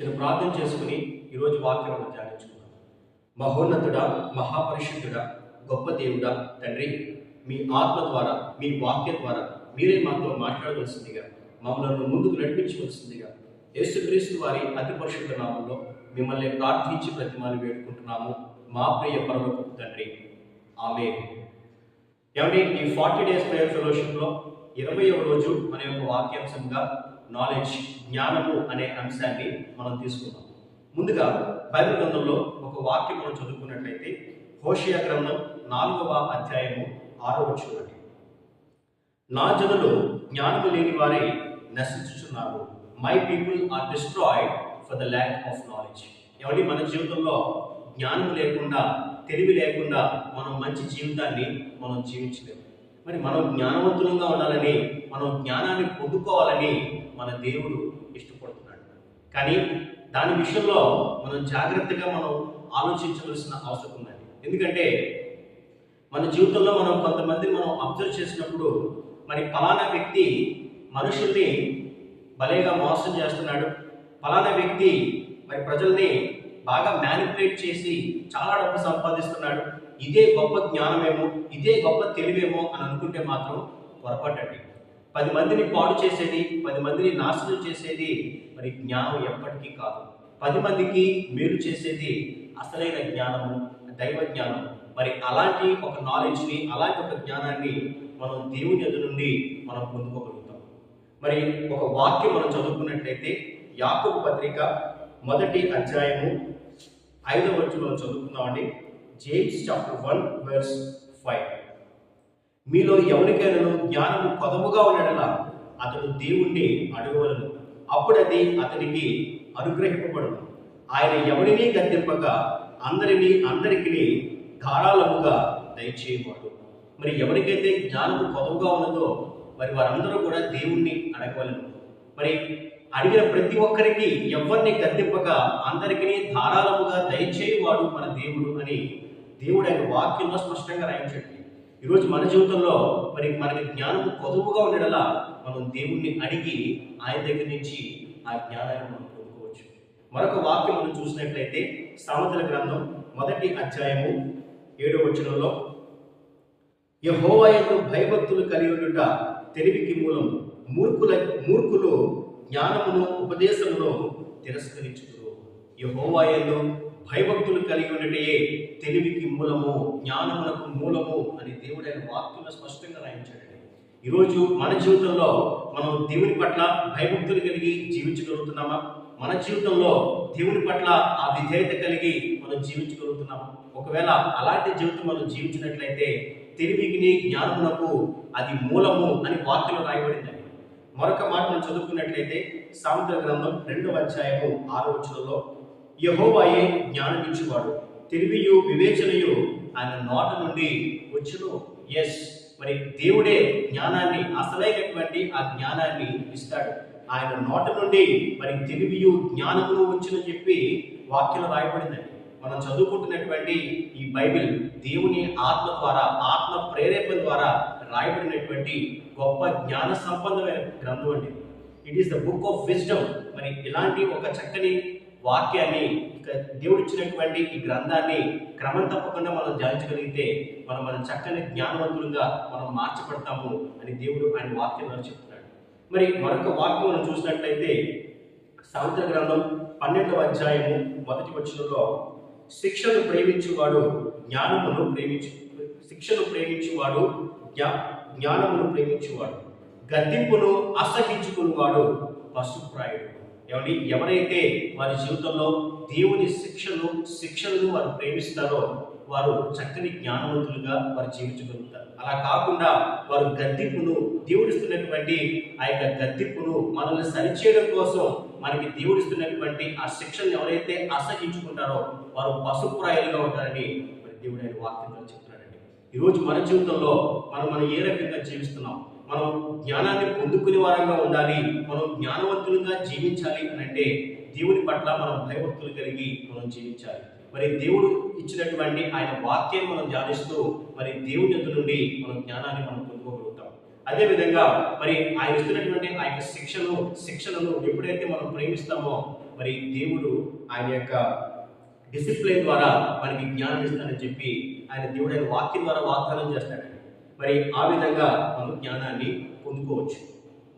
చిన్న ప్రార్థన చేసుకుని ఈరోజు వాక్యం ధ్యానించుకున్నాం ధ్యానించుకుందాం. మహోన్నతుడా మహాపరిశుద్ధుడా గొప్ప దేవుడా తండ్రి మీ ఆత్మ ద్వారా మీ వాక్యం ద్వారా మీరే మాతో మాట్లాడవలసిందిగా మమ్మల్ని ముందుకు నడిపించవలసిందిగా యేసుక్రీస్తు వారి అతి పరిశుద్ధ నామంలో మిమ్మల్ని ప్రార్థించి ప్రతిమాలు వేడుకుంటున్నాము మా ప్రియ పరమకు తండ్రి. ఆమె ఏమంటే ఈ ఫార్టీ డేస్ ప్రేయర్ ఫెలోషిప్లో ఇరవయవ రోజు అనే ఒక వాక్యాంశంగా నాలెడ్జ్ జ్ఞానము అనే అంశాన్ని మనం తీసుకున్నాం ముందుగా బైబిల్ గ్రంథంలో ఒక వాక్యం మనం చదువుకున్నట్లయితే హోషియా గ్రంథం నాలుగవ అధ్యాయము ఆరో చూడండి నా జనులు జ్ఞానము లేని వారే నశించుచున్నారు. My people are destroyed for the lack of knowledge ఎవరి మన జీవితంలో జ్ఞానం లేకుండా తెలివి లేకుండా మనం మంచి జీవితాన్ని మనం జీవించలేము. మరి మనం జ్ఞానవంతులంగా ఉండాలని మనం జ్ఞానాన్ని పొందుకోవాలని మన దేవుడు ఇష్టపడుతున్నాడు. కానీ దాని విషయంలో మనం జాగ్రత్తగా మనం ఆలోచించవలసిన అవసరం ఉందండి. ఎందుకంటే మన జీవితంలో మనం కొంతమంది మనం అబ్జర్వ్ చేసినప్పుడు మరి ఫలానా వ్యక్తి మనుషుల్ని భలేగా మోసం చేస్తున్నాడు. ఫలానా వ్యక్తి మరి ప్రజల్ని బాగా మ్యానిపులేట్ చేసి చాలా డబ్బు సంపాదిస్తున్నాడు. ఇదే గొప్ప జ్ఞానమేమో ఇదే గొప్ప తెలివేమో అని అనుకుంటే మాత్రం పొరపాటండి. పది మందిని పాడు చేసేది పది మందిని నాశనం చేసేది మరి జ్ఞానం ఎప్పటికీ కాదు. పది మందికి మేలు చేసేది అసలైన జ్ఞానము దైవ జ్ఞానం. మరి అలాంటి ఒక నాలెడ్జ్ని అలాంటి ఒక జ్ఞానాన్ని మనం దేవుని ఎదురు నుండి మనం పొందుకోగలుగుతాం. మరి ఒక వాక్యం మనం చదువుకున్నట్లయితే యాకోబు పత్రిక మొదటి అధ్యాయము ఐదవ మనం చదువుకుందామండి. James chapter one verse five. మీలో ఎవరికైనాను జ్ఞానము కొదముగా ఉండడలా అతడు దేవుణ్ణి అడగవలను. అప్పుడది అతనికి అనుగ్రహింపబడదు ఆయన ఎవరిని గద్దెంపక అందరినీ అందరికీ ధారాళముగా దయచేయవాడు. మరి ఎవరికైతే జ్ఞానము కొదవుగా ఉన్నదో మరి వారందరూ కూడా దేవుణ్ణి అడగవలను. మరి అడిగిన ప్రతి ఒక్కరికి ఎవరిని గద్దెంపక అందరికీ ధారాళముగా దయచేయవాడు మన దేవుడు అని దేవుడు ఆయన వాక్యంలో స్పష్టంగా రాయించండి. ఈరోజు మన జీవితంలో మరి మనకి జ్ఞానం కొదువుగా ఉండేలా మనం దేవుణ్ణి అడిగి ఆయన దగ్గర నుంచి ఆ జ్ఞానాన్ని మనం పొందుకోవచ్చు. మరొక వాక్యం మనం చూసినట్లయితే సామెతల గ్రంథం మొదటి అధ్యాయము ఏడో వచనంలో యహోవాయకు భయభక్తులు కలిగి ఉండుట తెలివికి మూలం మూర్ఖుల మూర్ఖులు జ్ఞానమును ఉపదేశమును తిరస్కరించుకురు యహోవాయందు భయభక్తులు కలిగి ఉండటయే తెలివికి మూలము జ్ఞానమునకు మూలము అని దేవుడు ఆయన వాక్యంలో స్పష్టంగా రాయించాడండి. ఈరోజు మన జీవితంలో మనం దేవుని పట్ల భయభక్తులు కలిగి జీవించగలుగుతున్నామా? మన జీవితంలో దేవుని పట్ల ఆ విధేయత కలిగి మనం జీవించగలుగుతున్నాము? ఒకవేళ అలాంటి జీవితం మనం జీవించినట్లయితే తెలివికి జ్ఞానమునకు అది మూలము అని వాక్యంలో రాయబడిందండి. మరొక మాట మనం చదువుకున్నట్లయితే సామెతల గ్రంథం రెండవ అధ్యాయము ఆరో వచనంలో యహోవాయే జ్ఞానమిచ్చేవాడు. తెలివియు వివేచనయు ఆయన నోట నుండి వచ్చును. ఎస్ మరి దేవుడే జ్ఞానాన్ని అసలైనటువంటి ఆ జ్ఞానాన్ని ఇస్తాడు. ఆయన నోట నుండి మరి తెలివియు జ్ఞానమును వచ్చునని చెప్పి వాక్యం రాయబడిందండి మనం చదువుకుంటున్నటువంటి ఈ బైబిల్ దేవుని ఆత్మ ద్వారా ఆత్మ ప్రేరేపణ ద్వారా రాయబడినటువంటి గొప్ప జ్ఞాన సంబంధమైన గ్రంథం అండి. It is the book of wisdom మరి ఇలాంటి ఒక చక్కని వాక్యాన్ని దేవుడిచ్చినటువంటి ఈ గ్రంథాన్ని క్రమం తప్పకుండా మనం ధ్యానించగలిగితే మనం మనం చక్కని జ్ఞానవంతులుగా మనం మార్చబడతాము అని దేవుడు ఆయన వాక్యంలో చెప్తున్నాడు. మరి మరొక వాక్యం మనం చూసినట్లయితే సాంత గ్రంథం పన్నెండవ అధ్యాయము మొదటి వచనంలో శిక్షను ప్రేమించువాడు జ్ఞానమును ప్రేమించు శిక్షను ప్రేమించువాడు జ్ఞా జ్ఞానమును ప్రేమించువాడు. గద్దింపును అసహించుకునేవాడు పశుప్రాయుడు. ఏమండి? ఎవరైతే వారి జీవితంలో దేవుని శిక్షలు శిక్షలను వారు ప్రేమిస్తారో వారు చక్కని జ్ఞానవంతులుగా వారు జీవించగలుగుతారు. అలా కాకుండా వారు గద్దింపును దేవుడిస్తున్నటువంటి ఆ యొక్క గద్దింపును మనల్ని సరిచేయడం కోసం మనకి దేవుడిస్తున్నటువంటి ఆ శిక్షను ఎవరైతే అసహించుకుంటారో వారు పశుప్రాయాలుగా ఉంటారని మరి దేవుడు ఆయన వాక్యంలో చెప్తున్నాడండి. ఈరోజు మన జీవితంలో మనం మనం ఏ రకంగా జీవిస్తున్నాం? మనం జ్ఞానాన్ని పొందుకునే వారంగా ఉండాలి మనం జ్ఞానవంతులుగా జీవించాలి అని అంటే దేవుని పట్ల మనం భయభక్తులు కలిగి మనం జీవించాలి. మరి దేవుడు ఇచ్చినటువంటి ఆయన వాక్యాన్ని మనం ధ్యానిస్తూ మరి దేవుని ఎదురు నుండి మనం జ్ఞానాన్ని మనం పొందుకోగలుగుతాం. అదేవిధంగా మరి ఆయన ఇస్తున్నటువంటి ఆ యొక్క శిక్షను శిక్షణను ఎప్పుడైతే మనం ప్రేమిస్తామో మరి దేవుడు ఆయన యొక్క డిసిప్లిన్ ద్వారా మనకి జ్ఞానం ఇస్తానని చెప్పి ఆయన దేవుడైన వాక్యం ద్వారా వాగ్దానం చేస్తాడు మరి ఆ విధంగా మనం జ్ఞానాన్ని పొందుకోవచ్చు.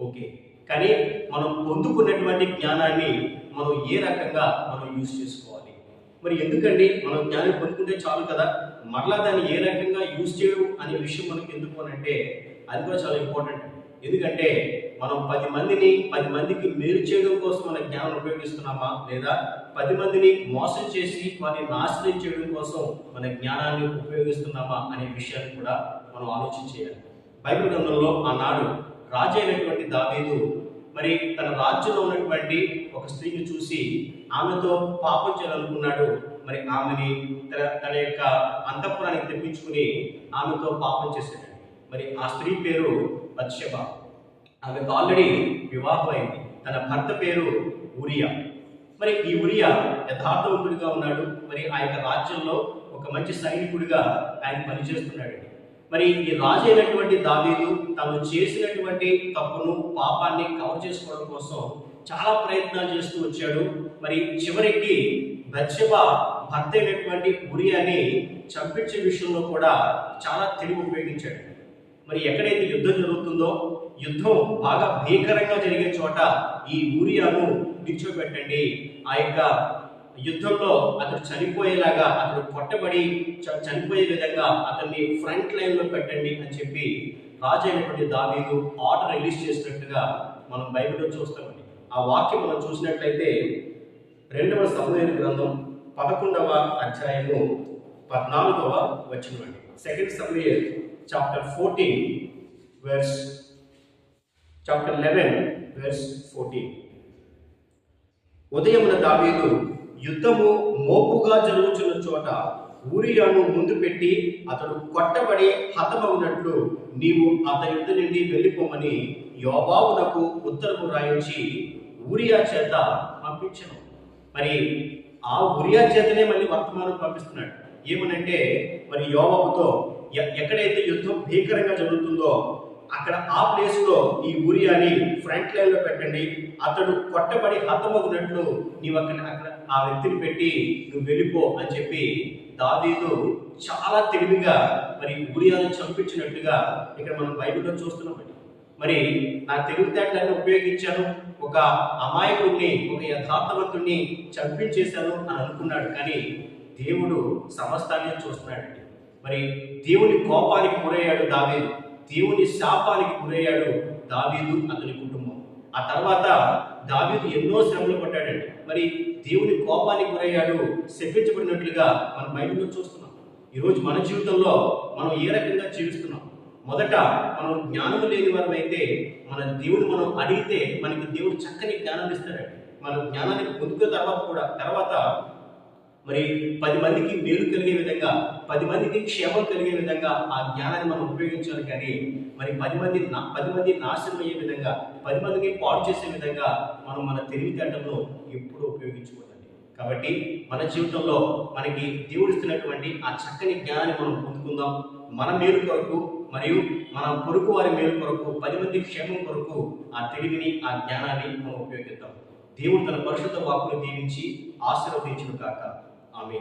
ఓకే. కానీ మనం పొందుకున్నటువంటి జ్ఞానాన్ని మనం ఏ రకంగా మనం యూజ్ చేసుకోవాలి? మరి ఎందుకండి మనం జ్ఞానం పొందుకుంటే చాలు కదా? మరలా దాన్ని ఏ రకంగా యూజ్ చేయడం అనే విషయం మనకి ఎందుకు అని అంటే అది కూడా చాలా ఇంపార్టెంట్. ఎందుకంటే మనం పది మందిని పది మందికి మేలు చేయడం కోసం మన జ్ఞానం ఉపయోగిస్తున్నామా లేదా పది మందిని మోసం చేసి వారిని నాశనం చేయడం కోసం మన జ్ఞానాన్ని ఉపయోగిస్తున్నామా అనే విషయాన్ని కూడా మనం ఆలోచించేయాలి బైబిల్ గ్రంథంలో ఆనాడు రాజు అయినటువంటి దావీదు మరి తన రాజ్యంలో ఉన్నటువంటి ఒక స్త్రీని చూసి ఆమెతో పాపం చేయాలనుకున్నాడు. మరి ఆమెని తన తన యొక్క అంతఃపురానికి తెప్పించుకుని ఆమెతో పాపం చేశాడు. మరి ఆ స్త్రీ పేరు బత్షబ. ఆమెకు ఆల్రెడీ వివాహం అయింది. తన భర్త పేరు ఉరియా మరి ఈ ఉరియా యథార్థవంతుడిగా ఉన్నాడు. మరి ఆ యొక్క రాజ్యంలో ఒక మంచి సైనికుడిగా ఆయన పనిచేస్తున్నాడు మరి ఈ రాజు అయినటువంటి దావీదు తను చేసినటువంటి తప్పును పాపాన్ని కవర్ చేసుకోవడం కోసం చాలా ప్రయత్నాలు చేస్తూ వచ్చాడు. మరి చివరికి బత్షెబ భర్త అయినటువంటి ఉరియాని చంపించే విషయంలో కూడా చాలా తెలివి ఉపయోగించాడు. మరి ఎక్కడైతే యుద్ధం జరుగుతుందో యుద్ధం బాగా భీకరంగా జరిగే చోట ఈ ఊరియాను నిల్చోబెట్టండి ఆ యొక్క యుద్ధంలో అతడు చనిపోయేలాగా అతడు కొట్టబడి చ- చనిపోయే విధంగా అతన్ని ఫ్రంట్ లైన్లో పెట్టండి అని చెప్పి రాజు అయినటువంటి దావీదు ఆర్డర్ రిలీజ్ చేసినట్టుగా మనం బైబిల్లో చూస్తామండి. ఆ వాక్యం మనం చూసినట్లయితే రెండవ సమూహ గ్రంథం పదకొండవ అధ్యాయము పద్నాలుగవ వచనం సెకండ్ సమూహ chapter fourteen verse chapter eleven verse fourteen ఉదయమున దావీదు యుద్ధము మోపుగా జరుగుతున్న చోట ఊరియాను ముందు పెట్టి అతడు కొట్టబడి హతమవునట్లు నీవు అతని యుద్ధ నుండి వెళ్ళిపోమని యోబాబునకు ఉత్తరము రాయించి ఊరియా చేత పంపించను. మరి ఆ ఉరియా చేతనే మళ్ళీ వర్తమానం పంపిస్తున్నాడు. ఏమనంటే మరి యోబాబుతో ఎ- ఎక్కడైతే యుద్ధం భీకరంగా జరుగుతుందో అక్కడ ఆ ప్లేస్లో ఈ ఉరియాని ఫ్రంట్ లైన్లో పెట్టండి. అతడు కొట్టబడి హతమగునట్లు నీవు అక్కడ అక్కడ ఆ వ్యక్తిని పెట్టి నువ్వు వెళ్ళిపో అని చెప్పి దావీదు చాలా తెలివిగా మరి ఊరియాను చంపించినట్టుగా ఇక్కడ మనం బైబిల్లో చూస్తున్నాం మరి నా తెలివితేటలన్నీ ఉపయోగించాను. ఒక అమాయకుడిని ఒక యథార్థవంతుడిని చంపించేశాను అని అనుకున్నాడు. కానీ దేవుడు సమస్తాన్ని చూస్తున్నాడండి. మరి దేవుని కోపానికి గురయ్యాడు దావీదు. దేవుని శాపానికి గురయ్యాడు దావీదు అతని కుటుంబం. ఆ తర్వాత దావీదు ఎన్నో శ్రమలు పడ్డాడండి. మరి దేవుని కోపానికి గురయ్యాడు శపించబడినట్లుగా మనం బైబిల్లో చూస్తున్నాం. ఈరోజు మన జీవితంలో మనం ఏ రకంగా జీవిస్తున్నాం? మొదట మనం జ్ఞానం లేని వారం అయితే మన దేవుడు మనం అడిగితే మనకి దేవుడు చక్కని జ్ఞానం ఇస్తాడండి. మన జ్ఞానాన్ని పొందుకున్న తర్వాత కూడా తర్వాత మరి పది మందికి మేలు కలిగే విధంగా పది మందికి క్షేమం కలిగే విధంగా ఆ జ్ఞానాన్ని మనం ఉపయోగించాలి కానీ మరి పది మంది పది మంది నాశనం అయ్యే విధంగా పది మందికి పాడు చేసే విధంగా మనం మన తెలివితేటలను ఎప్పుడూ ఉపయోగించుకోదండి. కాబట్టి మన జీవితంలో మనకి దేవుడిస్తున్నటువంటి ఆ చక్కని జ్ఞానాన్ని మనం పొందుకుందాం. మన మేలు కొరకు మరియు మన పొరుగు వారి మేలు కొరకు పది మంది క్షేమం కొరకు ఆ తెలివిని ఆ జ్ఞానాన్ని మనం ఉపయోగిద్దాం. దేవుడు తన పరిశుద్ధ వాక్కును దీవించి ఆశీర్వదించును కాక ఆమె